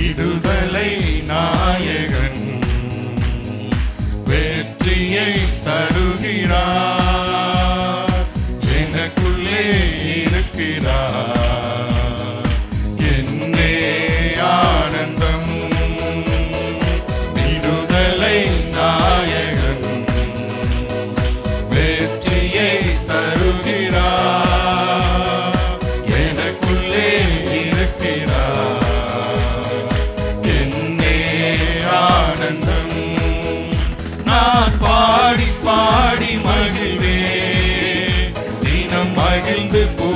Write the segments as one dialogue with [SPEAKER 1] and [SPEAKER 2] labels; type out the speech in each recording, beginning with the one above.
[SPEAKER 1] இடுதல் live born.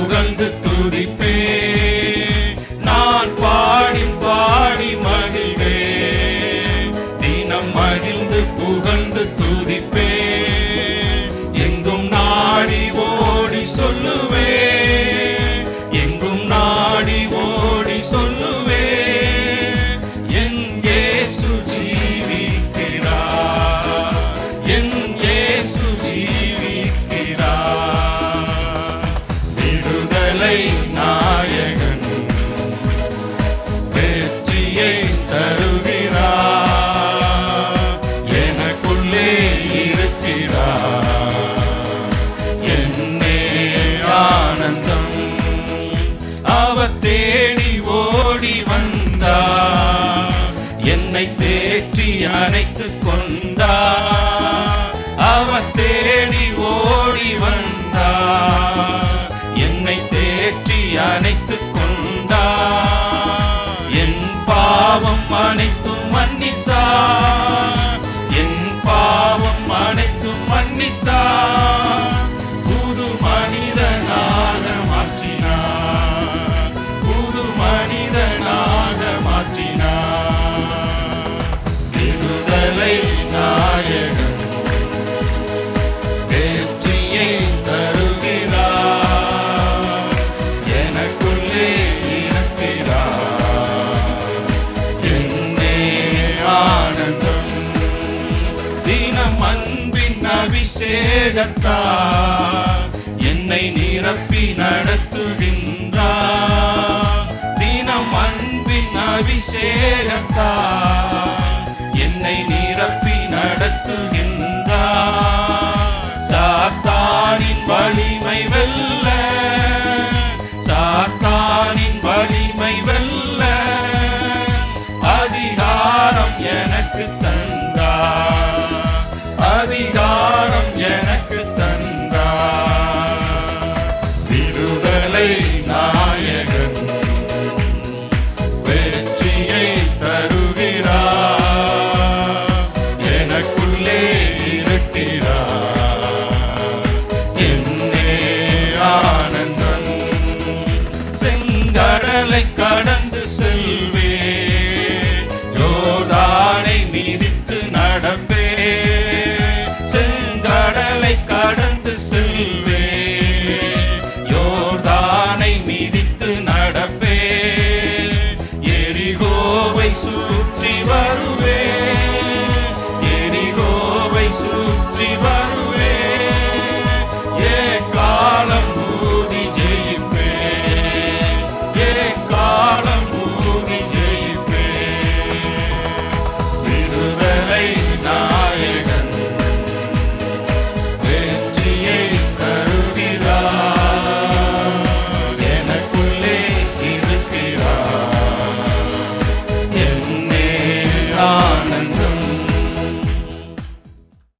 [SPEAKER 1] என்னை தேற்றி அணைத்து கொண்டார். அவர் தேடி ஓடி வந்தார். என்னை தேற்றி அணைத்து கொண்டார். என் பாவம் அனைத்து மன்னித்தார். என் பாவம் அனைத்து மன்னித்தார். தினம் அன்பின் அபிஷேகத்தார். என்னை நிரப்பி நடத்துகின்றார். தினம் அன்பின் அபிஷேகத்தார். என்னை நிரப்பி நடத்துகின்றார். சாத்தானின் வலிமை வெல்ல